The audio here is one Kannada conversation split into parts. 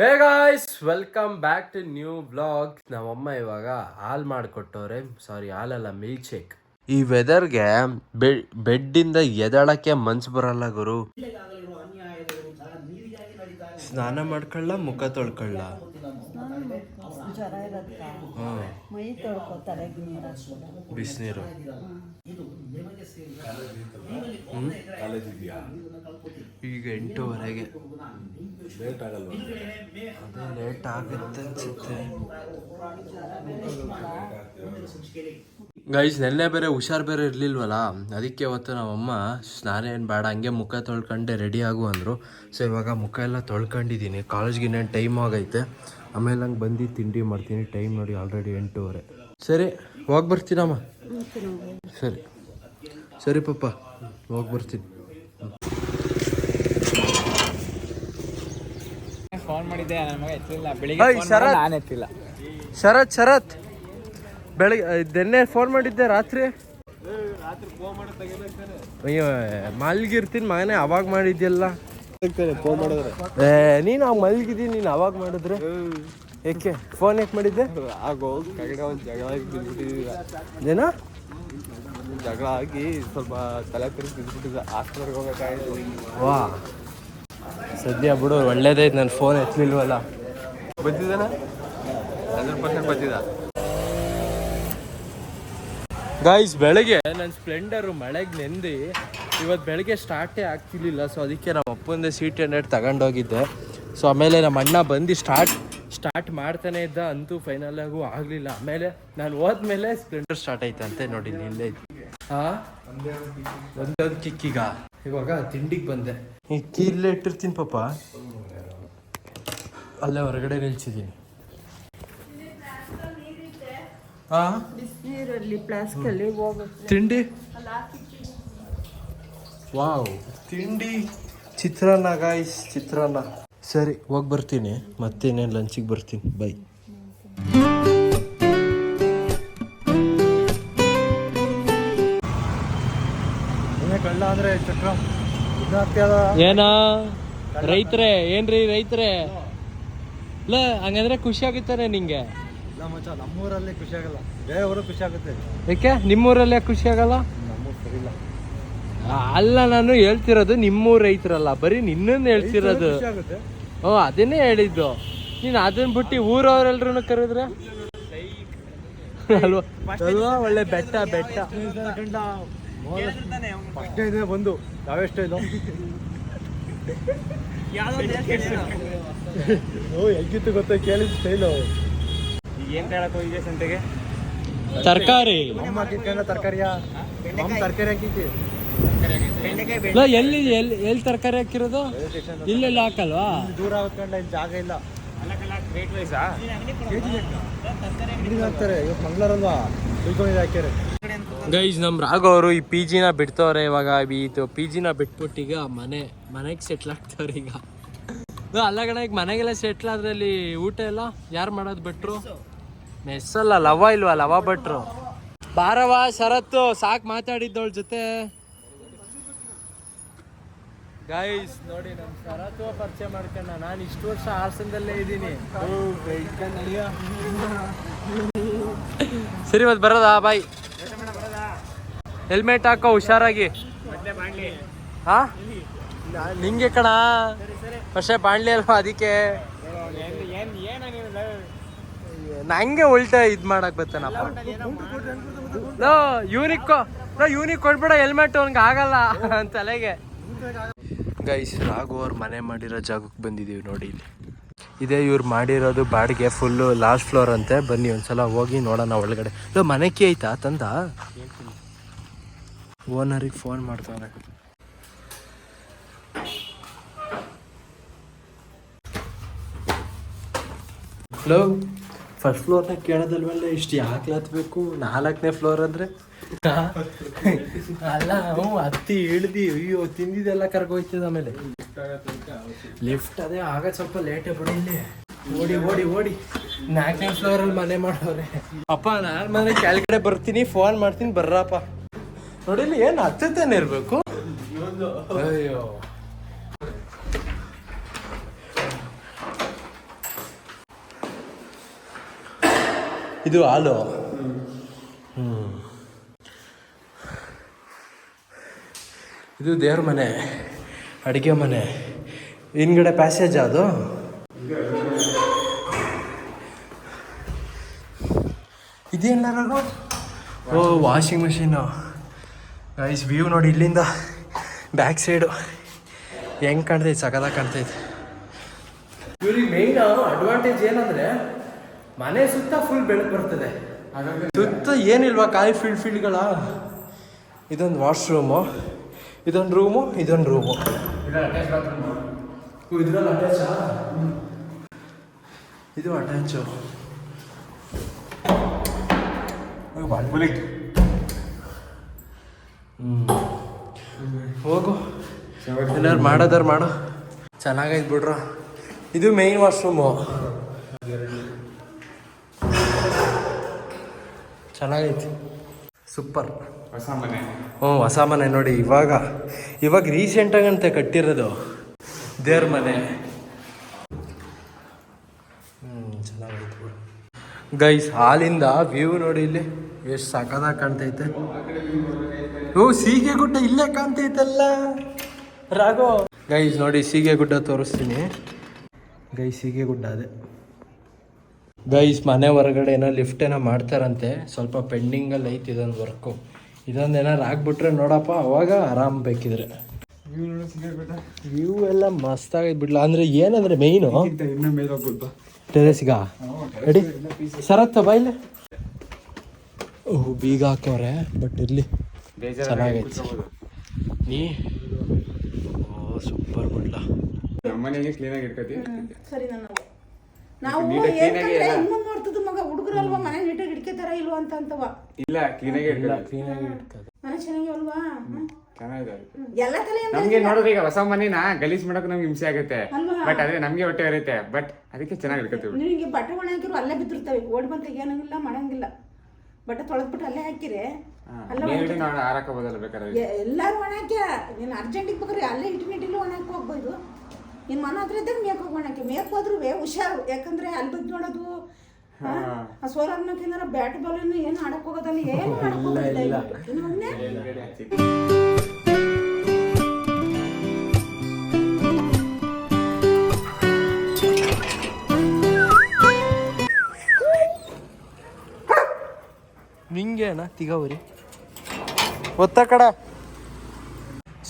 Hey guys welcome back to new blog ನಮ್ಮಮ್ಮ ಇವಾಗ ಹಾಲ್ ಮಾಡಿಕೊಟ್ಟವ್ರೆ. ಸಾರಿ ಹಾಲಲ್ಲ ಮಿಲ್ಕ್ ಶೇಕ್ ಈ ವೆದರ್ಗೆ ಬೆಡ್ಡಿಂದ ಎದಳಕ್ಕೆ ಮನ್ಸು ಬರಲ್ಲ ಗುರು. ಸ್ನಾನ ಮಾಡ್ಕೊಳ್ಳ ಮುಖ ತೊಳ್ಕೊಳ್ಳ. ಜ್ವರ ಇರತ್ತ? ಹ್ಮ್. ಮೈ ತೊಳ್ಕೊತಾರೆ ನೀರು. ಬಿಸಿನೀರು. ಈಗ ಎಂಟೂವರೆಗೆ. ಅದೇ ಲೇಟ್ ಆಗುತ್ತೆ ಅನ್ಸುತ್ತೆ. ಗೈಸ್ ನೆನ್ನೆ ಬೇರೆ ಹುಷಾರ್ ಬೇರೆ ಇರಲಿಲ್ವಲ್ಲ? ಅದಕ್ಕೆ ಅವತ್ತು ನಮ್ಮಮ್ಮ ಸ್ನಾನ ಏನು ಬೇಡ ಹಂಗೆ ಮುಖ ತೊಳ್ಕೊಂಡೆ ರೆಡಿ ಆಗು ಅಂದರು. ಸೊ ಇವಾಗ ಮುಖ ಎಲ್ಲ ತೊಳ್ಕೊಂಡಿದ್ದೀನಿ. ಕಾಲೇಜ್ಗೆ ಇನ್ನೇನು ಟೈಮ್ ಆಗೈತೆ. ಆಮೇಲೆ ಹಂಗೆ ಬಂದು ತಿಂಡಿ ಮಾಡ್ತೀನಿ. ಟೈಮ್ ನೋಡಿ ಆಲ್ರೆಡಿ ಎಂಟೂವರೆ. ಸರಿ ಹೋಗಿ ಬರ್ತೀನಮ್ಮ ಸರಿ. ಸರಿ ಪಪ್ಪ ಹೋಗಿ ಬರ್ತೀನಿ. ಶರತ್. ಶರತ್ ಬೆಳಗ್ಗೆ ಫೋನ್ ಮಾಡಿದ್ದೆ ರಾತ್ರಿ. ಅಯ್ಯೋ ಮಲ್ಗಿರ್ತೀನಿ ಮಗನೇ ಅವಾಗ ಮಾಡಿದ್ಯಲ್ಲ. ಏ ನೀನು ಅವಾಗ ಮಲ್ಗಿದ್ದೀನಿ ನೀನು ಅವಾಗ ಮಾಡಿದ್ರೆ? ಏಕೆ ಫೋನ್ ಯಾಕೆ ಮಾಡಿದ್ದೆ? ಆಗೋ ಕಗಡೆ ಒಂದು ಜಗಳ ಆಗಿ ಬಿದ್ದುಬಿಟ್ಟಿದ್ದ ಏನ? ಜಗಳ ಆಗಿ ಸ್ವಲ್ಪ ತಲೆ ತಿರುಗಿ ಬಿದ್ದುಬಿಟ್ಟಿದ್ದ ಹೋಗೋಕ್ಕಾಯ್ತು ವಾ. ಸದ್ಯ ಬಿಡು ಒಳ್ಳೇದೈತೆ ನನ್ನ ಫೋನ್ ಎತ್ತಲಿಲ್ವಲ್ಲ ಬಂದಿದ್ದಾನ? ಹಂಡ್ರೆಡ್ ಪರ್ಸೆಂಟ್ ಬಂದಿದ್ದ? ಗಾಯ್ಸ್ ಬೆಳಗ್ಗೆ ನನ್ನ ಸ್ಪ್ಲೆಂಡರು ಮಳೆಗೆ ನೆಂದು ಇವತ್ತು ಬೆಳಗ್ಗೆ ಸ್ಟಾರ್ಟೇ ಆಗ್ತಿರ್ಲಿಲ್ಲ ಸೊ ಅದಕ್ಕೆ ನಮ್ಮ ಅಪ್ಪಂದೇ ಸೀಟ್ ಹಂಡ್ರೆಡ್ ತಗೊಂಡೋಗಿದ್ದೆ. ಸೊ ಆಮೇಲೆ ನಮ್ಮ ಅಣ್ಣ ಬಂದು ಸ್ಟಾರ್ಟ್ ಸ್ಟಾರ್ಟ್ ಮಾಡ್ತಾನೆ ಇದ್ದ ಅಂತೂ ಫೈನಲ್ ಆಗು ಆಗಲಿಲ್ಲ. ಆಮೇಲೆ ನಾನು ಹೋದ್ಮೇಲೆ ಸ್ಪ್ಲೆಂಡರ್ ಸ್ಟಾರ್ಟ್ ಆಯ್ತಂತೆ ನೋಡಿ ಇಲ್ಲಿ ಹಾಂ? ಒಂದೇ ಒಂದು ಕಿಕ್ಕೀಗ? ಇವಾಗ ತಿಂಡಿಗೆ ಬಂದೆ. ಈ ಕೀರ್ಲೆ ಇಲ್ಲೇ ಇಟ್ಟಿರ್ತೀನಿ ಪಾಪ. ಅಲ್ಲೇ ಹೊರಗಡೆ ನಿಲ್ಸಿದ್ದೀನಿ ಹಾಂ ಬಿಸಿನೀರಲ್ಲಿ ಫ್ಲಾಸ್ಕಲ್ಲಿ ಹೋಗುತ್ತೆ. ತಿಂಡಿ? ವಾವ್. ತಿಂಡಿ ಚಿತ್ರಾನ್ನ ಗಾಯ್ಸ್ ಚಿತ್ರಾನ್ನ. ಸರಿ ಹೋಗಿ ಬರ್ತೀನಿ. ಮತ್ತೇನೇನು ಲಂಚಿಗೆ ಬರ್ತೀನಿ. ಬೈ ಕಳ್ಳ ಅಂದ್ರೆ ಚಕ್ರ. ಏನ? ರೈತರೇ ಏನ್ರಿ ರೈತರೇ? ಇಲ್ಲ ಹಂಗಂದ್ರೆ ಖುಷಿ ಆಗುತ್ತಾನೆ ನಿಂಗೆ. ಮಚ್ಚ ನಮ್ಮೂರಲ್ಲಿ ಖುಷಿ ಆಗಲ್ಲ. ಬೇರೆಯವರು ಖುಷಿ ಆಗುತ್ತೆ. ಯಾಕೆ ನಿಮ್ಮೂರಲ್ಲಿ ಖುಷಿ ಆಗಲ್ಲ? ನಮ್ಮೂರು ಅಲ್ಲ ನಾನು ಹೇಳ್ತಿರೋದು ನಿಮ್ಮೂರ್ ರೈತರಲ್ಲ. ಬರೀ ನಿನ್ನನ್ನು ಹೇಳ್ತಿರೋದು. ಖುಷಿ ಆಗುತ್ತೆ. ಓ ಅದನ್ನೇ ಹೇಳಿದ್ದು. ನೀನು ಅದನ್ನ ಬಿಟ್ಟು ಊರವರೆಲ್ರೂ ಕರೆದ್ರೆ? ಅಲ್ವಾ? ಅಲ್ವಾ? ಒಳ್ಳೆ ಬೆಟ್ಟ ಬೆಟ್ಟ. ಫಸ್ಟ್ನೇ ಬಂದು. ನಾವೆಷ್ಟೇ ಇದು? ಓ ಹೆಂಗಿತ್ತು ಗೊತ್ತಾ? ಕೇಳಿದ ಸ್ಟೈಲು ಏನು ಸಂತೆಗೆ ತರಕಾರಿ. ತರಕಾರಿಯ ಹಾಕಿದ್ವಿ. ಎಲ್ಲಿ ಎಲ್ಲಿ ಎಲ್ಲಿ ತರಕಾರಿ ಹಾಕಿರೋದು? ಇಲ್ಲೆಲ್ಲ ಹಾಕಲ್ವಾ? ದೂರ ಹಾಕೊಂಡ ಇಲ್ಲಿ ಜಾಗ ಇಲ್ಲ. ಅಂಗಡಿಗೆ ಹಾಕ್ತಾರೆ. ಇವತ್ತು ಮಂಗಳೂರಲ್ವಾ ತಿಳ್ಕೊಂಡಿದ್ದು ಹಾಕ್ಯಾರೆ. ಗೈಸ್ ನಮ್ಮ ರಾಘವ್ ಅವರು ಈ ಪಿ ಜಿನ ಬಿಡ್ತವ್ರೆ ಇವಾಗ. ಇದು ಪಿ ಜಿನ ಬಿಟ್ಬಿಟ್ಟು ಈಗ ಮನೆ ಮನೆಗೆ ಸೆಟ್ಲ್ ಆಗ್ತವ್ರೆ ಈಗ. ಇದು ಅಲ್ಲ ಗಣ ಈಗ ಮನೆಗೆಲ್ಲ ಸೆಟ್ಲ್ ಆದ್ರಲ್ಲಿ ಊಟ ಎಲ್ಲ ಯಾರು ಮಾಡೋದು ಬಿಟ್ರು? ಮೆಸ್ ಅಲ್ಲ ಲವ ಇಲ್ವಾ? ಲವ ಭಟ್ರು. ಬಾರವ ಶರತ್ತು ಸಾಕು ಮಾತಾಡಿದ್ದವಳ ಜೊತೆ. ಗೈಸ್ ನೋಡಿ ನಮ್ಮ ಶರತ್ವ ಪರಿಚಯ ಮಾಡ್ಕೊಂಡ. ನಾನು ಇಷ್ಟು ವರ್ಷ ಹಾಸನದಲ್ಲೇ ಇದ್ದೀನಿ. ಸರಿ ಮತ್ತೆ ಬರೋದಾ? ಬಾಯ್. ಹೆಲ್ಮೆಟ್ ಹಾಕೋ ಹುಷಾರಾಗಿ. ಹಾ? ನಿಂಗೆ ಕಣ? ವರ್ಷ ಬಾಣ್ಲಿ ಅಲ್ವಾ ಅದಕ್ಕೆ? ನಂಗೆ ಉಲ್ಟಾ ಇದ್ ಮಾಡಕ್ ಬರ್ತಾನಪ್ಪ ನೋ ಯೂನಿಕ್ ನೋ ಯೂನಿಕ್ ಕೊಡ್ಬೇಡ ಹೆಲ್ಮೆಟ್ ಅವ್ನಿಗೆ ಆಗಲ್ಲ ತಲೆಗೆ. ಗೈಸ್ ರಾಘು ಅವ್ರು ಮನೆ ಮಾಡಿರೋ ಜಾಗಕ್ಕೆ ಬಂದಿದ್ದೀವಿ ನೋಡಿ ಇಲ್ಲಿ. ಇದೇ ಇವ್ರು ಮಾಡಿರೋದು ಬಾಡಿಗೆ ಫುಲ್ಲು ಲಾಸ್ಟ್ ಫ್ಲೋರ್ ಅಂತೆ. ಬನ್ನಿ ಒಂದ್ಸಲ ಹೋಗಿ ನೋಡೋಣ ಒಳಗಡೆ. ಲೋ ಮನೆಗೆ ಐತಾ ತಂದ? ಓನರಿಗೆ ಫೋನ್ ಮಾಡ್ತಾವ್ರೆ ಹಲೋ ಫಸ್ಟ್ ಫ್ಲೋರ್ನಾಗ ಕೇಳೋದಲ್ವಲ್ಲ, ಇಷ್ಟು ಯಾಕೆ ಹತ್ಬೇಕು? ನಾಲ್ಕನೇ ಫ್ಲೋರ್ ಅಂದ್ರೆ? ಅಲ್ಲ, ಹ್ಞೂ, ಹತ್ತಿ ಇಳ್ದಿ ಅಯ್ಯೋ, ತಿಂದಿದ್ದೆಲ್ಲ ಕರ್ಗೋಯ್ತದ ಆಮೇಲೆ. ಲಿಫ್ಟ್ ಅದೇ ಆಗ ಸ್ವಲ್ಪ ಲೇಟೇ ಬಿಡಿ ಇಲ್ಲಿ. ಓಡಿ ಓಡಿ ಓಡಿ. ನಾಲ್ಕನೇ ಫ್ಲೋರಲ್ಲಿ ಮನೆ ಮಾಡೋರೆ. ಅಪ್ಪ, ನಾನು ಮನೆ ಕೆಳಗಡೆ ಬರ್ತೀನಿ ಫೋನ್ ಮಾಡ್ತೀನಿ, ಬರ್ರಪ್ಪ. ಇಲ್ಲಿ ಏನು ಹತ್ತತೇನೆ ಇರಬೇಕು? ಅಯ್ಯೋ. ಇದು ಹಾಲು. ಇದು ದೇವ್ರ ಮನೆ, ಅಡುಗೆ ಮನೆ. ಹಿಂದ್ಗಡೆ ಪ್ಯಾಸೇಜ್ ಅದು. ಇದೇನಾರು ಓ ವಾಷಿಂಗ್ ಮಿಷಿನು ಐಸ್ ವ್ಯೂ ನೋಡಿ ಇಲ್ಲಿಂದ ಬ್ಯಾಕ್ ಸೈಡು ಹೆಂಗೆ ಕಾಣ್ತೈತೆ? ಸಕದಾಗ ಕಾಣ್ತೈತೆ. ಇವ್ರಿಗೆ ಮೇಯ್ನ್ ಅಡ್ವಾಂಟೇಜ್ ಏನಂದ್ರೆ ಮನೆ ಸುತ್ತ ಫುಲ್ ಬೆಳಕು ಬರ್ತದೆ. ಸುತ್ತ ಏನಿಲ್ವಾ ಖಾಲಿ ಫೀಲ್ಡ್ ಫೀಲ್ಡ್ಗಳ ಇದೊಂದು ವಾಶ್ರೂಮು ಇದೊಂದು ರೂಮು ಇದೊಂದು ರೂಮು ಇದ್ರಲ್ಲಿ ಅಟ್ಯಾಚಾ ಇದು ಅಟ್ಯಾಚು ಹೋಗು. ಏನಾರು ಮಾಡೋದಾರು ಮಾಡು. ಚೆನ್ನಾಗೈತೆ ಬಿಡ್ರ. ಇದು ಮೇಯ್ನ್ ವಾಶ್ರೂಮು ಚೆನ್ನಾಗೈತಿ. ಸೂಪರ್ ಹೊಸ ಮನೆ ಹ್ಞೂ ಹೊಸ ಮನೆ ನೋಡಿ ಇವಾಗ ಇವಾಗ ರೀಸೆಂಟಾಗಿ ಅಂತ ಕಟ್ಟಿರೋದು. ದೇವ್ರ ಮನೆ. ಹ್ಞೂ ಚೆನ್ನಾಗೈತೆ ಗೈಸ್ ಹಾಲಿಂದ ವ್ಯೂ ನೋಡಿ ಇಲ್ಲಿ. ಎಷ್ಟು ಸಕದಾಗಿ ಕಾಣ್ತೈತೆ. ಓ ಸೀಗೆ ಗುಡ್ಡ ಇಲ್ಲೇ ಕಾಣ್ತೈತಲ್ಲ. ರಾಘೋ ಗೈಸ್ ನೋಡಿ ಸೀಗೆ ಗುಡ್ಡ ತೋರಿಸ್ತೀನಿ. ಗೈಸ್ ಸೀಗೆ ಗುಡ್ಡ ಅದೇ. ಗೈಸ್ ಮನೆ ಹೊರಗಡೆ ಏನೋ ಲಿಫ್ಟ್ ಏನೋ ಮಾಡ್ತಾರಂತೆ. ಸ್ವಲ್ಪ ಪೆಂಡಿಂಗಲ್ಲಿ ಐತಿ ಇದೊಂದು ವರ್ಕು ಇದೊಂದು ಏನಾರು ಆಗ್ಬಿಟ್ರೆ ನೋಡಪ್ಪ ಅವಾಗ ಆರಾಮ್ ಬೇಕಿದ್ರೆ. ವ್ಯೂ ಎಲ್ಲ ಮಸ್ತಾಗೈತೆ ಬಿಡ್ಲ. ಅಂದ್ರೆ ಏನಂದ್ರೆ ಮೇಯ್ನು ಇನ್ನೂ ಮೇಲೆ ಹೋಗ್ಬೋದು ಟೆರೆಸ್ಗ ರೆಡಿ ಸರತ್ತ ಬೈಲ್ ಓಹ್ ಬೀಗ ಹಾಕವ್ರೆ ಬಟ್ ಇರ್ಲಿ. ಚೆನ್ನಾಗೈತೆ. ನೀ? ಓ ಸೂಪರ್ ಬಿಡ್ಲ. ನಮ್ಮನೆಗೆ ಕ್ಲೀನಾಗಿ ಇಟ್ಕೋತೀವಿ ಸರಿ ನಾನು ನಾವು ಎಲ್ಲ- ಇನ್ನೂ ಮಾಡ್ತದ ಮಗ ಹುಡುಗರಲ್ವಾ? ಮನೆ ನೀಟಾಗಿ ಇಡ್ಕೋತಾರ ಇಲ್ವಾ ಅಂತ ಅಂತವ. ಇಲ್ಲ ಕ್ಲೀನಾಗಿ ಕ್ಲೀನಾಗಿ ಇಟ್ಕೋದು ಮನೆ ಚೆನ್ನಾಗಿ ಅಲ್ವಾ? ಹ್ಮ್. ಚೆನ್ನಾಗಿದೆ ಎಲ್ಲ ತಲೆ ನಮ್ಗೆ ನೋಡಿದ್ರೆ ಈಗ ಹೊಸ ಮನೆನ ಗಲೀಜ್ ಮಾಡಕ್ ನಮ್ಗೆ ಹಿಂಸೆ ಆಗುತ್ತೆ. ಬಟ್ ಅದೇ ನಮ್ಗೆ ಹೊಟ್ಟೆ ಇರುತ್ತೆ ಬಟ್ ಅದಕ್ಕೆ ಚೆನ್ನಾಗಿ ಇಟ್ಕೋತೀವಿ ನಿಮಗೆ ಬಟ್ಟೆ ಒಣ ಹಾಕಿರು ಅಲ್ಲೇ ಬಿದ್ದಿರ್ತವೆ. ಓಡ್ ಬಂತ ಏನಂಗಿಲ್ಲ ಮಾಡಂಗಿಲ್ಲ ಬಟ್ಟೆ ತೊಳೆದ್ಬಿಟ್ಟು ಅಲ್ಲೇ ಹಾಕಿರೆ ಅಲ್ಲೇ ನೀರು ನಾವು ಹಾರಕೋಬೋದಲ್ಲ ಬೇಕಾದ್ರೆ. ಎಲ್ಲಾರು ಒಣ ಹಾಕ್ಯ ನೀನು ಅರ್ಜೆಂಟಿಗೆ ಬೇಕಾದ್ರೆ ಅಲ್ಲೇ ಇಟ್ಟಿನ ಇಟ್ಟಿಲ್ಲ ಒಣ ಹಾಕಿ ಹೋಗ್ಬೋದು. ನಿನ್ನ ಮನ ಹತ್ರ ಇದ್ದಾಗ ಮೇಕ್ ಹೋಗೋಣಕ್ಕೆ. ಮೇಕ್ ಹೋದ್ರು ಹುಷಾರು. ಯಾಕಂದ್ರೆ ಅಲ್ಲಿ ಬಿದ್ದು ನೋಡೋದು ಆ, ಸೋಲಾರ್ ಏನಾರ ಬ್ಯಾಟ್ ಬಾಲ್ ಏನು ಆಡಕ್ ಹೋಗೋದಲ್ಲ ಏನು ಆಡಕ್ ಹೋಗೋದಿಲ್ಲ. ಇನ್ನು ನಿಂಗೆ ಅಣ್ಣ ತಿಗವರಿ? ಒತ್ತ ಕಡ.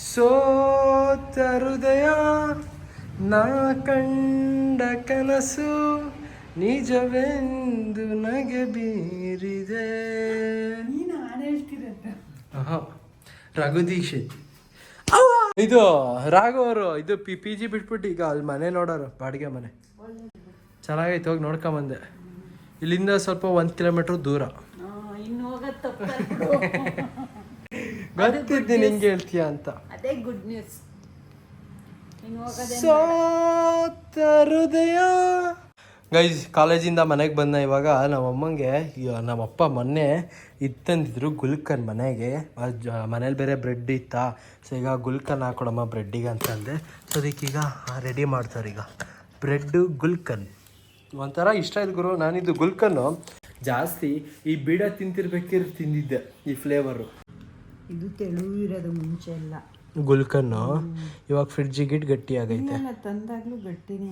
ಸೋತ ಹೃದಯ ನಾ ಕಂಡ ಕನಸು ನಿಜವೆಂದು ನಗೆ ಬೀರಿದೆ. ರಘು ದೀಕ್ಷಿತ್ ಇದು ರಾಘು ಅವರು ಇದು ಪಿ ಪಿ ಜಿ ಬಿಟ್ಬಿಟ್ಟು ಈಗ ಅಲ್ಲಿ ಮನೆ ನೋಡೋರು ಬಾಡಿಗೆ ಮನೆ. ಚೆನ್ನಾಗೈತೆ ಹೋಗಿ ನೋಡ್ಕೊಂಬಂದೆ. ಇಲ್ಲಿಂದ ಸ್ವಲ್ಪ ಒಂದು ಕಿಲೋಮೀಟ್ರ್ ದೂರ. ಗೊತ್ತಿದ್ದೀನಿ ಹಿಂಗೆ ಹೇಳ್ತೀಯ ಅಂತ. ಅದೇ ಗುಡ್ ನ್ಯೂಸ್ ಸೋತ ಹೃದಯ ಗೈಸ್ ಕಾಲೇಜಿಂದ ಮನೆಗೆ ಬಂದ ಇವಾಗ ನಮ್ಮ ಅಮ್ಮಂಗೆ ಈಗ ನಮ್ಮಪ್ಪ ಮೊನ್ನೆ ಇತ್ತಂದಿದ್ರು ಗುಲ್ಕನ್ ಮನೆಗೆ. ಮನೇಲಿ ಬೇರೆ ಬ್ರೆಡ್ ಇತ್ತಾ. ಸೊ ಈಗ ಗುಲ್ಕನ್ ಹಾಕೊಡಮ್ಮ ಬ್ರೆಡ್ಡಿಗೆ ಅಂತಂದೆ ಸೊ ಅದಕ್ಕೀಗ ರೆಡಿ ಮಾಡ್ತಾರೆ ಈಗ. ಬ್ರೆಡ್ಡು ಗುಲ್ಕನ್. ಒಂಥರ ಇಷ್ಟ ಆಯ್ತು ಗುರು ನಾನಿದ್ದು ಗುಲ್ಕನ್ನು. ಜಾಸ್ತಿ ಈ ಬೀಡ ತಿಂತಿರ್ಬೇಕಿರ್ ತಿಂದಿದ್ದೆ ಈ ಫ್ಲೇವರು ಇದು ತೆಳು ಇರೋದು ಮುಂಚೆ ಎಲ್ಲ. ಗುಲ್ಕನ್ನು ಇವಾಗ ಫ್ರಿಡ್ಜಿಗೆ ಇಟ್ಟು ಗಟ್ಟಿ ಆಗೈತೆ. ಒಂದ್ ತಂದಾಗ್ಲೂ ಗಟ್ಟಿನೇ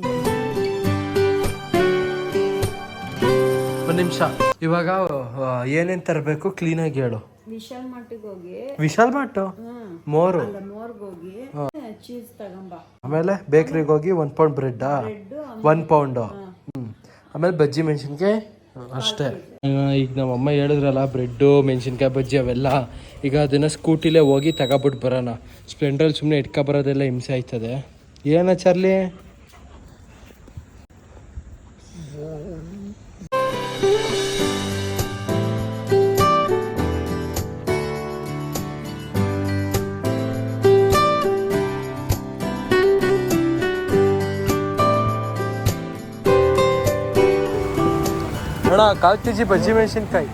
ಒಂದು ನಿಮಿಷ. ಇವಾಗ ಏನೇನು ತರಬೇಕು? ಕ್ಲೀನಾಗಿ ಹೇಳು. ವಿಶಾಲ್ ಮಟ್ಟಿಗೆ ಹೋಗಿ. ವಿಶಾಲ್ ಮೋರು. ಮೋರ್ಗ್ ಹೋಗಿ. ಚೀಸ್ ತಗೊಂಬ. ಆಮೇಲೆ ಬೇಕ್ರಿಗೆ ಹೋಗಿ ಒಂದು ಪೌಂಡ್ ಬ್ರೆಡ್ಡಾ ಒನ್ ಪೌಂಡು ಆಮೇಲೆ ಬಜ್ಜಿ ಮೆಣಸಿನ್ಕಾಯಿ ಅಷ್ಟೇ. ಈಗ ನಮ್ಮ ಅಮ್ಮ ಹೇಳಿದ್ರಲ್ಲ, ಬ್ರೆಡ್ಡು, ಮೆಣಸಿನ್ಕಾಯಿ ಬಜ್ಜಿ ಅವೆಲ್ಲ, ಈಗ ದಿನ ಸ್ಕೂಟಿಲೇ ಹೋಗಿ ತಗೊಬಿಟ್ಟು ಬರೋಣ. ಸ್ಪ್ಲೆಂಡರ್ ಸುಮ್ಮನೆ ಇಟ್ಕೊ ಬರೋದೆಲ್ಲ ಹಿಂಸೆ ಆಯ್ತದೆ. ಏನ ಚಾರ್ಲಿ? ಅಣ್ಣ ಕಾಲು ಕೆ ಜಿ ಬಜ್ಜಿ ಮೆಣಸಿನ್ಕಾಯಿ.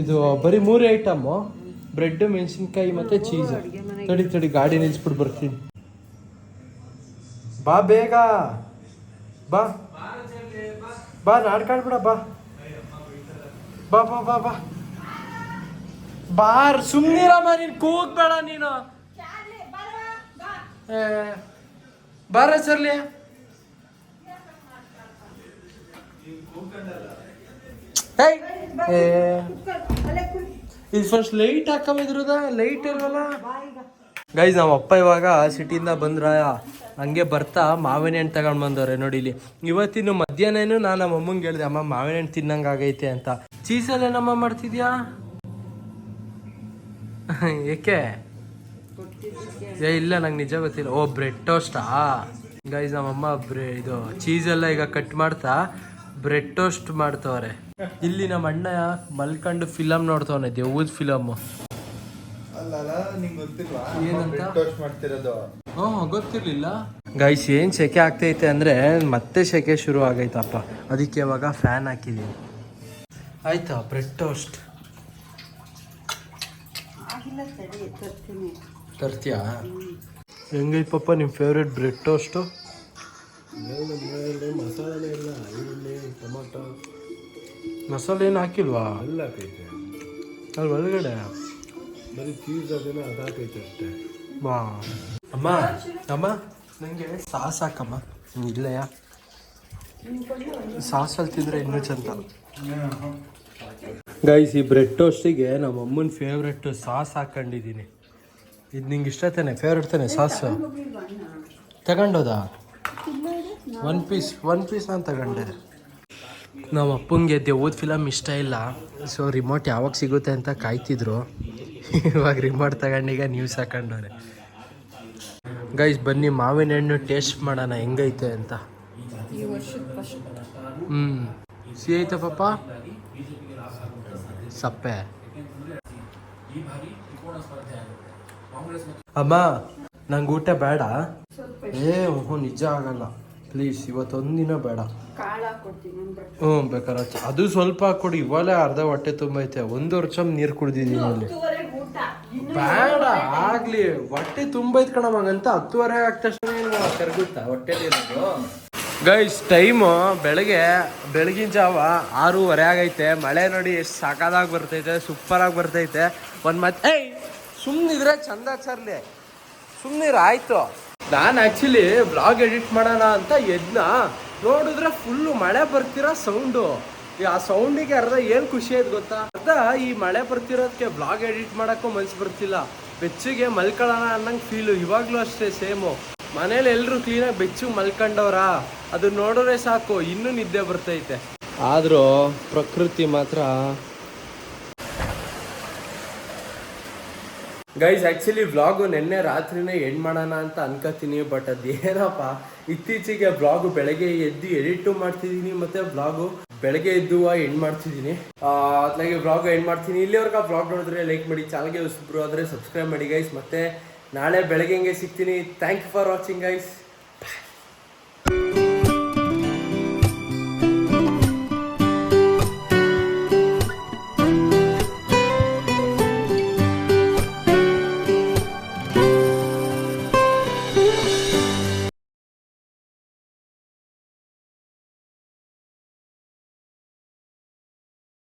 ಇದು ಬರೀ ಮೂರು ಐಟಮ್ಮು ಬ್ರೆಡ್ ಮೆಣಸಿನ್ಕಾಯಿ ಮತ್ತೆ ಚೀಸ್ ತಡಿ ತಡಿ, ಗಾಡಿ ನಿಲ್ಸ್ಬಿಟ್ಟು ಬರ್ತೀನಿ. ಬಾ ಬೇಗ. ಬಾ. ಬಾ, ನಾಡ್ಕಾಡ್ಬಿಡ, ಬಾ. ಬಾ ಬಾ ಬಾ ಬಾ. ಬಾರ್ ಸುಮ್ನಿರಮ್ಮ ನೀನು ಕೂಗ್ಬೇಡ ನೀನು. ಬಾರ ಸರ್ಲಿ. ಇದು ಫಸ್ಟ್ ಲೈಟ್ ಹಾಕಮಿದ್ರದ ಲೈಟ್ ಇರಲ್ಲ ಗೈಸ್ ನಮ್ಮ ಅಪ್ಪ ಇವಾಗ ಸಿಟಿಯಿಂದ ಬಂದ್ರ, ಹಂಗೆ ಬರ್ತಾ ಮಾವಿನ ಹಣ್ಣು ತಗೊಂಡ್ ಬಂದವ್ರೆ ನೋಡಿ ಇಲ್ಲಿ. ಇವತ್ತಿನ ಮಧ್ಯಾಹ್ನ ನಾನು ನಮ್ಮ ಅಮ್ಮಂಗೆ ಹೇಳಿದೆ, ಅಮ್ಮ, ಮಾವಿನ ಹಣ್ಣು ತಿನ್ನಂಗಾಗೈತೆ ಅಂತ. ಚೀಸಲ್ಲಿ ಏನಮ್ಮ ಮಾಡ್ತಿದ್ಯಾ? ಏಕೆ? ಏ ಇಲ್ಲ ನಂಗೆ ನಿಜ ಗೊತ್ತಿಲ್ಲ. ಓ ಬ್ರೆಡ್ ಟೋಸ್ಟಾ? ಗೈಸ್ ನಮ್ಮಮ್ಮ ಬ್ರೆ ಇದು ಚೀಸೆಲ್ಲ ಎಲ್ಲ ಈಗ ಕಟ್ ಮಾಡ್ತಾ ಬ್ರೆಡ್ ಟೋಸ್ಟ್ ಮಾಡ್ತವ್ರೆ. ಇಲ್ಲಿ ನಮ್ಮ ಅಣ್ಣ ಮಲ್ಕೊಂಡು ಫಿಲಮ್ ನೋಡ್ತವನೆ ದೇವ್ರ ಫಿಲಮ್ ಗೊತ್ತಿರ್ಲಿಲ್ಲ. ಗೈಸ್ ಏನು ಸೆಕೆ ಆಗ್ತೈತೆ ಅಂದರೆ ಮತ್ತೆ ಸೆಕೆ ಶುರು ಆಗೈತಪ್ಪ ಅದಕ್ಕೆ ಇವಾಗ ಫ್ಯಾನ್ ಹಾಕಿದ್ದೀನಿ ಆಯ್ತಾ ಬ್ರೆಡ್ ಟೋಸ್ಟ್? ತರ್ತೀಯಾ? ಹೆಂಗೈತೆ ಪಪ್ಪ ನಿಮ್ಮ ಫೇವ್ರೆಟ್ ಬ್ರೆಡ್ ಟೋಸ್ಟು ಮಸಾಲೆ ಇಲ್ಲ ಈರುಳ್ಳಿ ಟೊಮೊಟೊ. ಮಸಾಲೆ ಏನು ಹಾಕಿಲ್ವಾ? ಎಲ್ಲ ಹಾಕೈತೆ. ಅಲ್ಲಿ ಒಳಗಡೆ? ಬರೀ ಚೀಸ್ ಅದೇನೋ ಅದು ಹಾಕೈತೆ ಅಷ್ಟೇ. ಬಾ ಅಮ್ಮ ಅಮ್ಮ ನನಗೆ ಸಾಸ್ ಹಾಕಮ್ಮ. ಇಲ್ಲಯ್ಯ? ಸಾಸಲ್ಲಿ ತಿಂದರೆ ಇನ್ನೂ ಚಂದ. ಗೈಸ್ ಈ ಬ್ರೆಡ್ ಟೋಸ್ಟಿಗೆ ನಮ್ಮ ಅಮ್ಮನ ಫೇವ್ರೆಟ್ ಸಾಸ್ ಹಾಕೊಂಡಿದ್ದೀನಿ. ಇದು ನಿಂಗೆ ಇಷ್ಟ ತಾನೆ? ಫೇವ್ರೆಟ್ ತಾನೆ ಸಾಸು? ತಗೊಂಡೋದಾ? ಒನ್ ಪೀಸ್ ಒನ್ ಪೀಸ್ ನಾನು ತಗೊಂಡೆ. ನಮ್ಮ ಅಪ್ಪಂಗೆ ದೆವ್ವದ ಫಿಲಮ್ ಇಷ್ಟ ಇಲ್ಲ. ಸೊ ರಿಮೋಟ್ ಯಾವಾಗ ಸಿಗುತ್ತೆ ಅಂತ ಕಾಯ್ತಿದ್ರು. ಇವಾಗ ರಿಮೋಟ್ ತಗೊಂಡೀಗ ನ್ಯೂಸ್ ಹಾಕೊಂಡವ್ರೆ. ಗೈಸ್ ಬನ್ನಿ ಮಾವಿನ ಹಣ್ಣು ಟೇಸ್ಟ್ ಮಾಡೋಣ. ಹೆಂಗೈತೆ ಅಂತ? ಹ್ಞೂ ಸಿ ಐತೆ ಪಾಪ? ಸಪ್ಪೆ. ಅಮ್ಮ ನಂಗೆ ಊಟ ಬೇಡ. ಏ ಓಹೋ ನಿಜ ಆಗಲ್ಲ. ಪ್ಲೀಸ್ ಇವತ್ತೊಂದಿನ ಬೇಡ. ಹ್ಞೂ ಬೇಕಾರೆ. ಅದು ಸ್ವಲ್ಪ ಹಾಕ್ಕೊಡಿ ಇವಾಗಲೇ ಅರ್ಧ ಹೊಟ್ಟೆ ತುಂಬೈತೆ ಒಂದು ವರ್ಷ ನೀರು ಕುಡ್ದಿದ್ದೀನಿ ಅಲ್ಲಿ ಬೇಡ ಆಗ್ಲಿ. ಹೊಟ್ಟೆ ತುಂಬೈತ್ ಕಣಮಂಗಂತ ಹತ್ತುವರೆ ಆದ ತಕ್ಷಣ ಏನು ಕರ್ಗುತ್ತಾ? ಹೊಟ್ಟೆ ಗೈಸ್ ಟೈಮು ಬೆಳಗ್ಗೆ, ಬೆಳಗಿನ ಜಾವ ಆರೂವರೆ ಆಗೈತೆ. ಮಳೆ ನೋಡಿ ಎಷ್ಟು ಸಾಕಾದಾಗ ಬರ್ತೈತೆ, ಸೂಪರಾಗಿ ಬರ್ತೈತೆ. ಒಂದು ಮತ್ತೆ ಏಯ್ ಸುಮ್ಮನಿದ್ರೆ ಚಂದ ಚರ್ಲಿ ಸುಮ್ಮನಿರ ಆಯ್ತು. ನಾನು ಆ್ಯಕ್ಚುಲಿ ಬ್ಲಾಗ್ ಎಡಿಟ್ ಮಾಡೋಣ ಅಂತ ಎದ್ನ. ನೋಡಿದ್ರೆ ಫುಲ್ಲು ಮಳೆ ಬರ್ತಿರೋ ಸೌಂಡು ಆ ಸೌಂಡಿಗೆ ಅರ್ಧ ಏನು ಖುಷಿ ಆಯ್ತು ಗೊತ್ತಾ? ಅರ್ಧ ಈ ಮಳೆ ಬರ್ತಿರೋದಕ್ಕೆ ಬ್ಲಾಗ್ ಎಡಿಟ್ ಮಾಡೋಕ್ಕೂ ಮನ್ಸು ಬರ್ತಿಲ್ಲ. ಬೆಚ್ಚಿಗೆ ಮಲ್ಕೊಳ್ಳೋಣ ಅನ್ನಂಗೆ ಫೀಲು ಇವಾಗಲೂ ಅಷ್ಟೇ ಸೇಮು ಮನೇಲಿ ಎಲ್ಲರೂ ಕ್ಲೀನಾಗಿ ಬೆಚ್ಚು ಮಲ್ಕೊಂಡವ್ರ? ಅದು ನೋಡೋರೆ ಸಾಕು, ಇನ್ನೂ ನಿದ್ದೆ ಬರ್ತೈತೆ. ಆದರೂ ಪ್ರಕೃತಿ ಮಾತ್ರ ಗೈಸ್ ಆ್ಯಕ್ಚುಲಿ ವ್ಲಾಗು ನಿನ್ನೆ ರಾತ್ರಿನೇ ಎಂಡ್ ಮಾಡೋಣ ಅಂತ ಅನ್ಕೋತೀನಿ ಬಟ್ ಅದೇನಪ್ಪ? ಇತ್ತೀಚೆಗೆ ವ್ಲಾಗು ಬೆಳಗ್ಗೆ ಎದ್ದು ಎಡಿಟು ಮಾಡ್ತಿದ್ದೀನಿ, ಮತ್ತೆ ವ್ಲಾಗು ಬೆಳಗ್ಗೆ ಎದ್ದು ಎಂಡ್ ಮಾಡ್ತಿದ್ದೀನಿ. ಅತ್ಲಾಗೆ ಬ್ಲಾಗ್ ಎಂಡ್ ಮಾಡ್ತೀನಿ. ಇಲ್ಲಿವರೆಗೂ ವ್ಲಾಗ್ ನೋಡಿದ್ರೆ ಲೈಕ್ ಮಾಡಿ ಚಾನಲ್ಗೆ ಹೊಸಬ್ರು ಆದರೆ ಸಬ್ಸ್ಕ್ರೈಬ್ ಮಾಡಿ ಗೈಸ್ ಮತ್ತೆ ನಾಳೆ ಬೆಳಗ್ಗೆ ಸಿಗ್ತೀನಿ. Thank you for watching guys